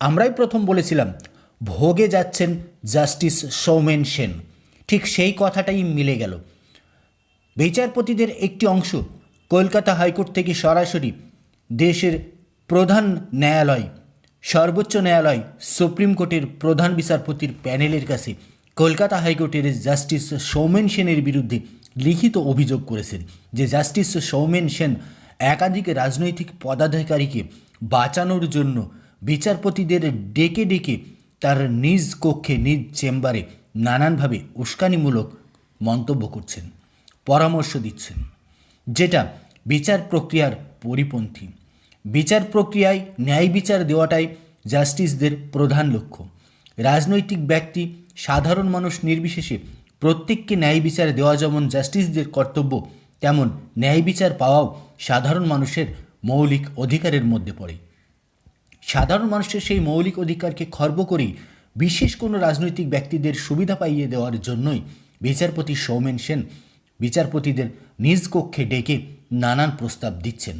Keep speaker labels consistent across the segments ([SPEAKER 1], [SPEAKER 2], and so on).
[SPEAKER 1] আমরাই প্রথম বলেছিলাম, ভোগে যাচ্ছেন জাস্টিস সৌমেন সেন। ঠিক সেই কথাটাই মিলে গেল। বিচারপতিদের একটি অংশ কলকাতা হাইকোর্ট থেকে সরাসরি দেশের প্রধান ন্যায়ালয়, সর্বোচ্চ ন্যায়ালয়, সুপ্রিম কোর্টের প্রধান বিচারপতির প্যানেলের কাছে কলকাতা হাইকোর্টের জাস্টিস সৌমেন সেনের বিরুদ্ধে লিখিত অভিযোগ করেছেন যে জাস্টিস সৌমেন সেন একাধিক রাজনৈতিক পদাধিকারীকে বাঁচানোর জন্য বিচারপতিদের ডেকে ডেকে তার নিজ কক্ষে, নিজ চেম্বারে নানানভাবে উস্কানিমূলক মন্তব্য করছেন, পরামর্শ দিচ্ছেন, যেটা বিচার প্রক্রিয়ার পরিপন্থী। বিচার প্রক্রিয়ায় ন্যায় বিচার দেওয়াটাই জাস্টিসদের প্রধান লক্ষ্য। রাজনৈতিক ব্যক্তি, সাধারণ মানুষ নির্বিশেষে প্রত্যেককে ন্যায় বিচার দেওয়া যেমন জাস্টিসদের কর্তব্য, তেমন ন্যায় বিচার পাওয়াও সাধারণ মানুষের মৌলিক অধিকারের মধ্যে পড়ে। সাধারণ মানুষের সেই মৌলিক অধিকারকে খর্ব করেই বিশেষ কোনো রাজনৈতিক ব্যক্তিদের সুবিধা পাইয়ে দেওয়ার জন্যই বিচারপতি সৌমেন সেন বিচারপতিদের নিজ কক্ষে ডেকে নানান প্রস্তাব দিচ্ছেন।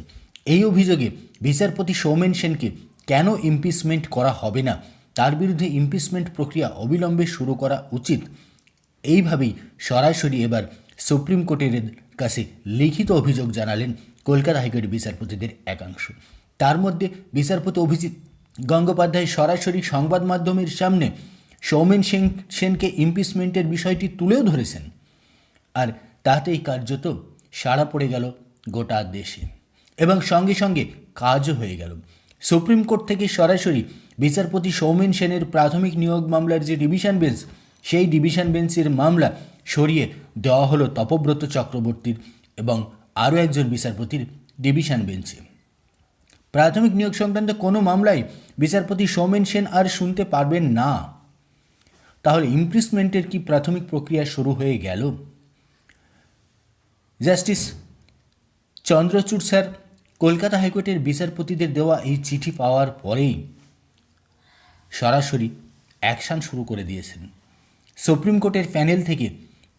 [SPEAKER 1] এই অভিযোগে বিচারপতি সৌমেন সেনকে কেন ইমপিচমেন্ট করা হবে না? তার বিরুদ্ধে ইমপিচমেন্ট প্রক্রিয়া অবিলম্বে শুরু করা উচিত। এইভাবেই সরাসরি এবার সুপ্রিম কোর্টের কাছে লিখিত অভিযোগ জানালেন কলকাতা হাইকোর্টের বিচারপতিদের একাংশ। তার মধ্যে বিচারপতি অভিজিৎ গঙ্গোপাধ্যায় সরাসরি সংবাদ মাধ্যমের সামনে সৌমেন সেন, সেনকে ইমপিচমেন্টের বিষয়টি তুলেও ধরেছেন। আর তাতেই কার্যত সাড়া পড়ে গেল গোটা দেশে। এবং সঙ্গে সঙ্গে কাজও হয়ে গেল। সুপ্রিম কোর্ট থেকে সরাসরি বিচারপতি সৌমেন সেনের প্রাথমিক নিয়োগ মামলার যে ডিভিশন বেঞ্চ, সেই ডিভিশন বেঞ্চের মামলা সরিয়ে দেওয়া হলো তপব্রত চক্রবর্তীর এবং আরও একজন বিচারপতির ডিভিশন বেঞ্চে। প্রাথমিক নিয়োগ সংক্রান্ত কোনো মামলায় বিচারপতি সৌমেন সেন আর শুনতে পারবেন না। তাহলে ইমপ্রিসমেন্টের কি প্রাথমিক প্রক্রিয়া শুরু হয়ে গেল? জাস্টিস চন্দ্রচূড় স্যার, কলকাতা হাইকোর্টের বিচারপতিদের দেওয়া এই চিঠি পাওয়ার পরেই সরাসরি অ্যাকশান শুরু করে দিয়েছেন। সুপ্রিম কোর্টের প্যানেল থেকে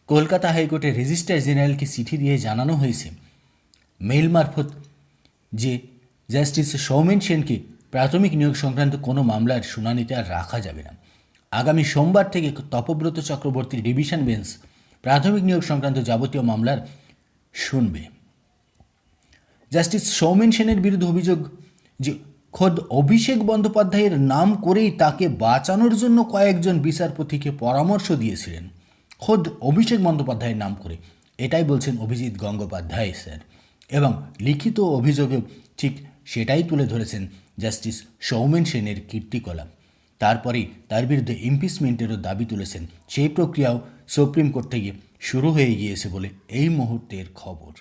[SPEAKER 1] কলকাতা হাইকোর্টের রেজিস্ট্রার জেনারেলকে চিঠি দিয়ে জানানো হয়েছে। মেইল মারফত যে জাস্টিস সৌমেন সেনকে প্রাথমিক নিয়োগ সংক্রান্ত কোনো মামলার শুনানিতে আর রাখা যাবে না। আগামী সোমবার থেকে তপব্রত চক্রবর্তীর ডিভিশন বেঞ্চ প্রাথমিক নিয়োগ সংক্রান্ত যাবতীয় মামলার শুনবে। জাস্টিস সৌমেন সেনের বিরুদ্ধে অভিযোগ যে, খোদ অভিষেক বন্দ্যোপাধ্যায়ের নাম করেই তাকে বাঁচানোর জন্য কয়েকজন বিচারপতিকে পরামর্শ দিয়েছিলেন। খোদ অভিষেক বন্দ্যোপাধ্যায়ের নাম করে। এটাই বলছেন অভিজিৎ গঙ্গোপাধ্যায় স্যার। এবং লিখিত অভিযোগে ঠিক সেটাই তুলে ধরেছেন জাস্টিস সৌমেন সেনের কীর্তিকলাপ তারপরেই তার বিরুদ্ধে ইমপিচমেন্টেরও দাবি তুলেছেন। সেই প্রক্রিয়াও সুপ্রিম কোর্ট থেকে শুরু হয়ে গিয়েছে বলে এই মুহূর্তের খবর।